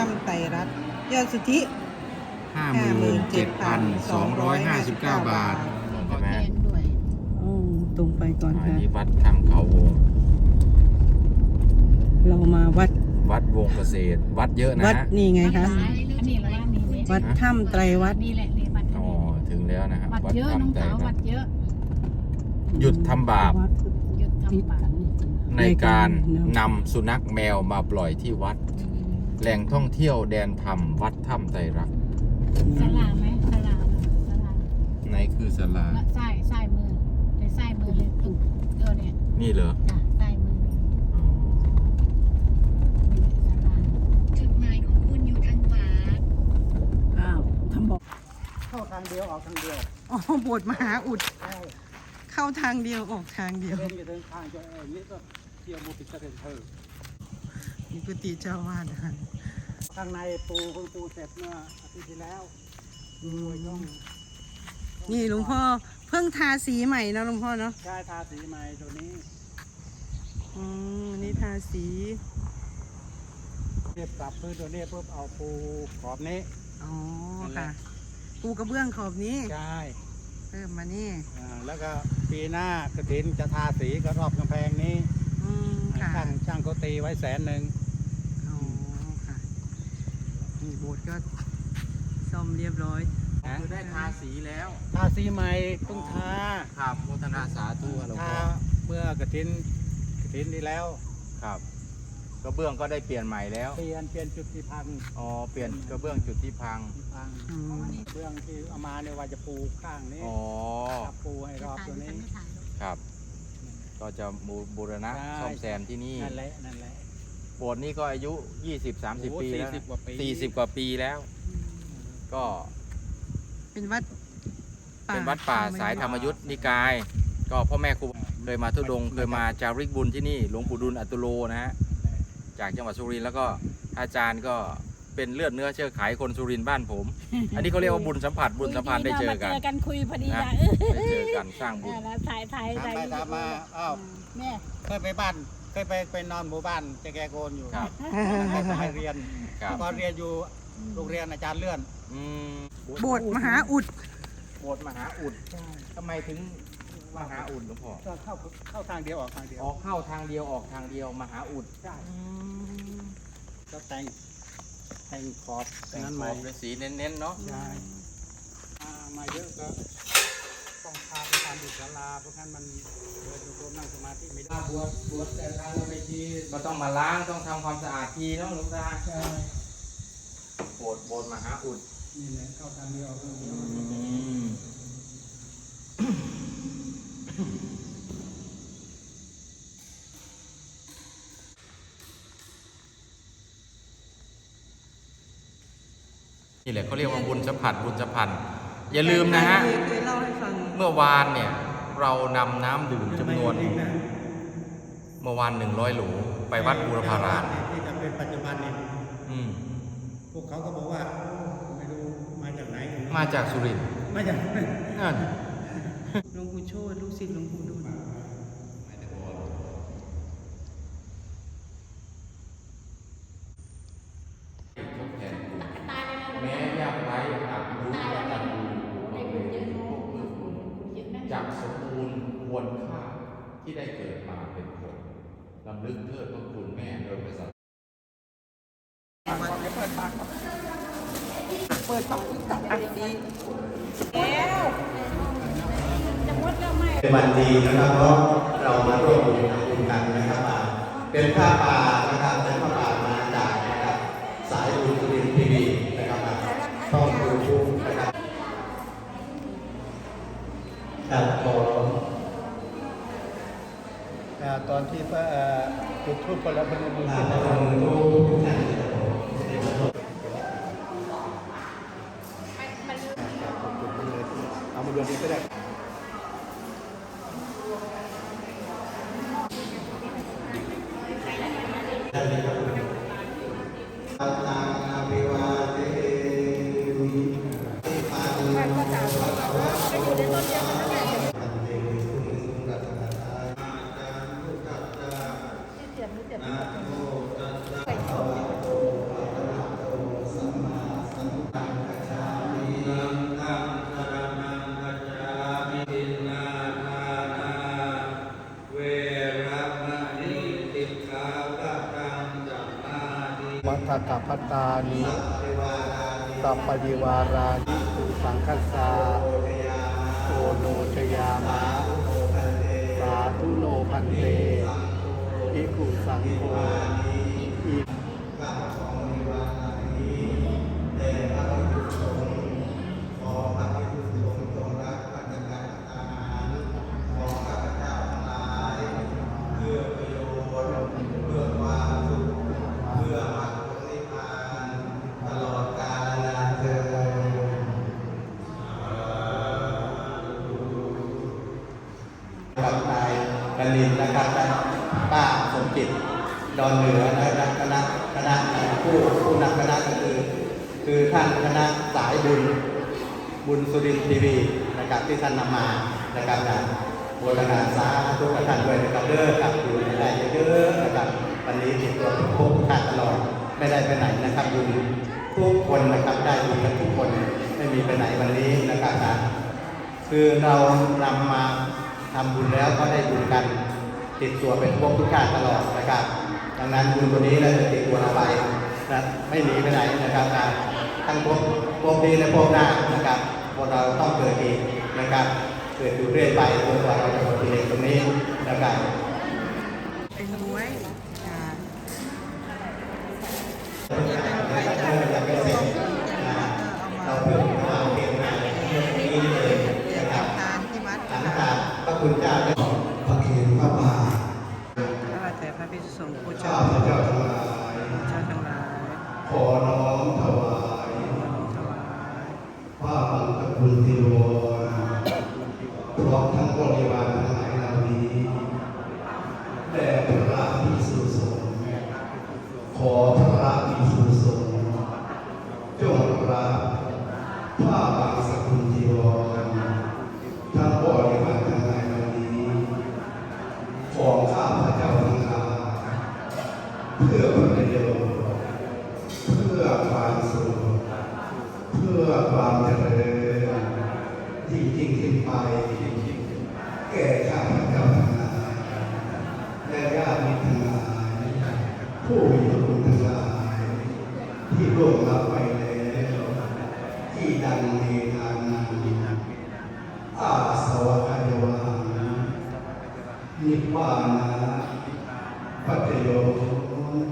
ถ้ำไตรรัตน์ยอดสุทธิห้าหมื่นเจ็ดพันสองร้อยห้าสิบเก้าบาทก็ใช่ไหมแพงด้วยโอ้ตรงไปก่อนอันค่ะ นี้วัดถ้ำเขาวง เรามาวัดวัดวงเกษตร วัดเยอะนะวัดฮะนี่ไงคะอันนี้เหรอว่านี่นี่วัดถ้ำไตรวัดนี่แหละนี่วัดอ๋อถึงแล้วนะครับวัดเยอะน้องถ้ำไตรสาวรัวัตดน์เยอะหยุดทำบาปหยุดทำบาปในการนำสุนัขแมวมาปล่อยที่วัด แหล่งท่องเที่ยวแดนธรรมวัดถ้ำไตรรัตน์สลาไหมสลาสลาในคือศาลาและไส้ไส้มือในไส้มือเลยตุกเออเนี่ยนี่เหรอจ้ะไส้มือเลยอ๋อสลาจุดหมายของคุณอยู่ทางขวาอ้าวทำบอกเข้าทางเดียวออกทางเดียวอ๋อบทมหาอุด ใช่เข้าทางเดียวออกทางเดียว เดินอยู่เดินทางจะเออนี่ก็เที่ยวมูปิเตอร์เธอ นี่กุฏิเจ้าวาดนะคะข้างในปูเพิ่งปูเสร็จเมื่ออาทิตย์ที่แล้วอืโอ้ยมต้องนี่หลวงพ่อเพิ่งทาสีใหม่นะหลวงพ่อเนาะใช้ทาสีใหม่ตัวนี้อืมนี่ทาสีเรียบปรับพื้นตัวนี้ปุ๊บเอาปูขอบนี้ อ๋อนั่นแหละค่ะ ปูกระเบื้องขอบนี้ใช่เพิ่มมานี่อ่าแล้วก็ปีหน้ากระถินจะทาสีก็รอบกำแพงนี้อืมค่ะ ช่างช่างเขาตีไว้แสนหนึ่งอ๋อค่ะ นี่โบสถ์ก็ซ่อมเรียบร้อยคือได้ทาสีแล้ว ทาสีใหม่เพิ่งทาครับโมทนาสาธุหลวงทาพ่อเมื่อกระถินกระถินที่แล้ว ครับกระเบื้องก็ได้เปลี่ยนใหม่แล้วเปลี่ยนเปลี่ยนจุดที่พังอ๋อเปลี่ยนกระเบื้องจุดที่พังที่พังอืมเรื่องที่เอามาเนี่ยว่าจะปูข้างนี้อ๋อถ้าปูให้รอบถ่ายตัวไม่นี้ถ่ายหรอกครับ ก็จะบูบูรณะใช่ ซ่อมแซมที่นี่นั่นแหละนั่นแหละ โบสถ์นี่ก็อายุ 20-30โอ้ปีแล้ว40กว่าปี40กว่าปีแล้ว ก็เป็นวัดป่าเป็นวัดป่าสายธรรมยุทธ์นิกาย ก็พ่อแม่ครูเคยมาทุดงค์เคยมาจาริกบุญที่นี่หลวงปู่ดุลอัตุโลนะฮะจากจังหวัดสุรินทร์แล้วก็อาจารย์ก็ เป็นเลือดเนื้อเชื้อไขคนสุรินทร์บ้านผม อันนี้เขาเรียกว่าบุญสัมผัสบุญสัมพันธ์ได้เจอกันเจอกันคุยพอดีนะอะได้เจอกันสร้างบุญ แล้วถ่ายถ่ายถามถ่ายไปถามมาอ้าวแม่เคยไปบ้านเคยไปไปนอนหมู่บ้านเจแกโกนอยู่ครับ ตั้งแต่สมัยเรียนครับตอนเรียนอยู่โรงเรียนอาจารย์เลื่อนอืมโบสถ์มหาอุด โบสถ์มหาอุดทำไมถึงมหาอุดหลวงพ่อก็เข้าเข้าทางเดียวออกทางเดียวออกเข้าทางเดียวออกทางเดียวมหาอุดใช่ก็แต่ง แต่งขอบแต่งนั้นขใหม่อบเป็นสีเน้นๆเนาะใช่มามาเยอะก็ต้องพาไปทำอิสลาเพราะงั้นมันเดินรวมนั่งสมาธิไม่ได้บวชบวชแต่ทางไปทีก็ต้องมาล้างต้องทำความสะอาดทีเนาะหลวงตาใช่โบสถ์โบสถ์มหาอุดนี่แหละเข้าทางเดียวออกทางเดียว นี่แหละเขาเรียกว่าบุญสัมผัสบุญสัมพันธ์อย่าลืมนะฮะเคยเล่าให้ฟังเมื่อวานเนี่ย เรานำน้ำดื่มจำนวน เมื่อวานหนึ่งร้อยโหลไปวัดบูรพารามที่จะเป็นปัจจุบันเนี่ยอืมพวกเขาก็บอกว่าไม่รู้มาจากไหน มาจากสุรินทร์มาจากนั่นหลวงปู่โชติลูกศิษย์หลวงปู่ดุล ที่ได้เกิดมาเป็นคนลำลึกเทิดพระคุณแม่โดยประสาทเปิดต้องตัดอันนี้เป็นวันดีนะครับเพราะเรามาร่วมบุญทำบุญกันนะครับอ่าเป็นผ้าป่านะครับเป็นผ้าป่ามาจากนะครับสายบุญสุรินทร์ทีวีนะครับอ่าช่องยูทูบนะครับครับผม อ่า ตอนที่พระเอ่อจุดทูปคนละพนมมืออ่าขึ้นพระครับองค์ทุกท่ารับผมเอามาโยนดีก็ได้ ตพัตตานิสัพปฏิวารานิสุสังคสาโอโนชยามะสาธุโนพันเตอิกุสังโฆ ป้าสมจิตดอนเหนือนะคณะคณะผู้ผู้นำคณะก็คือ คือท่านคณะสายบุญบุญสุรินทร์ทีวีนะครับที่ท่านนำมานะครับนะโบราณสาธุกับท่านด้วยนะครับเด้อครับอยู่ในได้เยอะๆนะครับวันนี้ติดตัวทุกทุกท่านตลอดไม่ได้ไปไหนนะครับบุญทุกคนนะครับได้บุญกันทุกคนไม่มีไปไหนวันนี้นะครับนะคือเรานำมาทำบุญแล้วก็ได้บุญกัน ติดตัวเป็นพวกทุกชาติตลอดนะครับ ดังนั้นบุญตัวนี้เราจะติดตัวเราไปนะไม่หนีไปไหนนะครับนะทั้งพวกพวกนี้และพวกหน้านะครับพวกเราต้องเกิดอีกนะครับ เกิดอยู่เรื่อยไปจนกว่าเราจะหมดกิเลสตรงนี้นะครับเป็นบวยจ้านี่เป็นบวยจากส้มเอามาเราเพิ่มความเก่งมาเรื่องนี้เลยเรียนนะครับทานที่วัดหลังค่ะจากพระคุณเจ้า คุณติโรพร้อมทั้งบริวารทั้งหลายเหล่านี้แด่พระภิกษุสงฆ์ขอพระภิกษุสงฆ์จงรับผ้าบางสกุล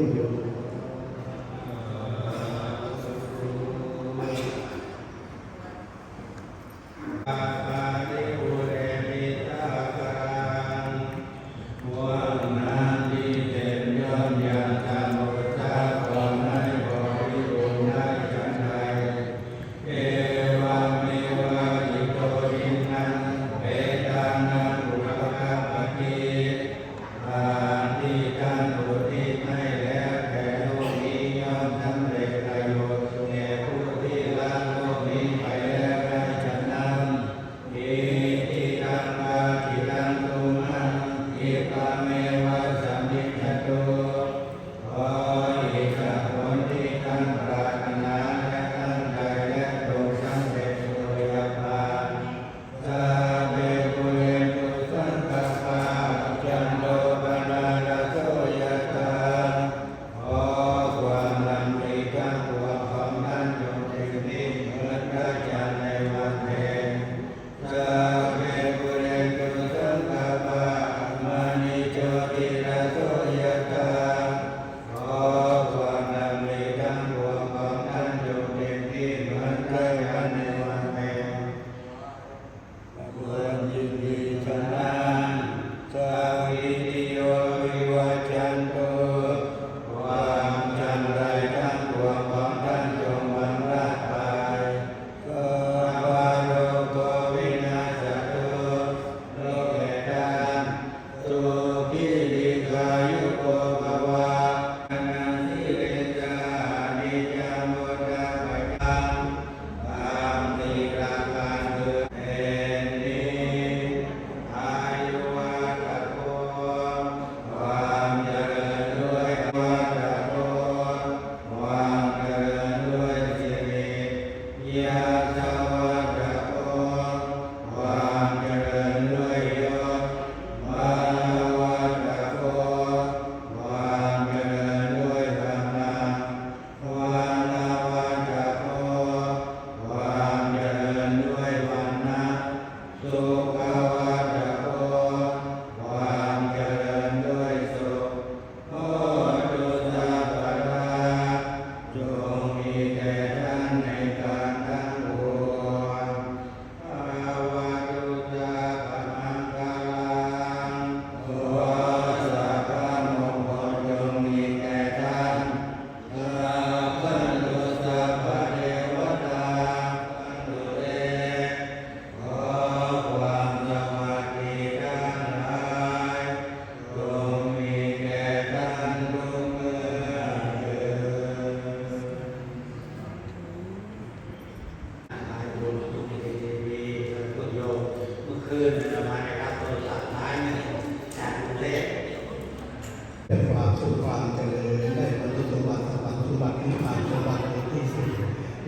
ตุโย งมีแต่ท่านในกา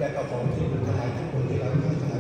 และก็ของที่บุญทลายทุกคนที่เราทั้ง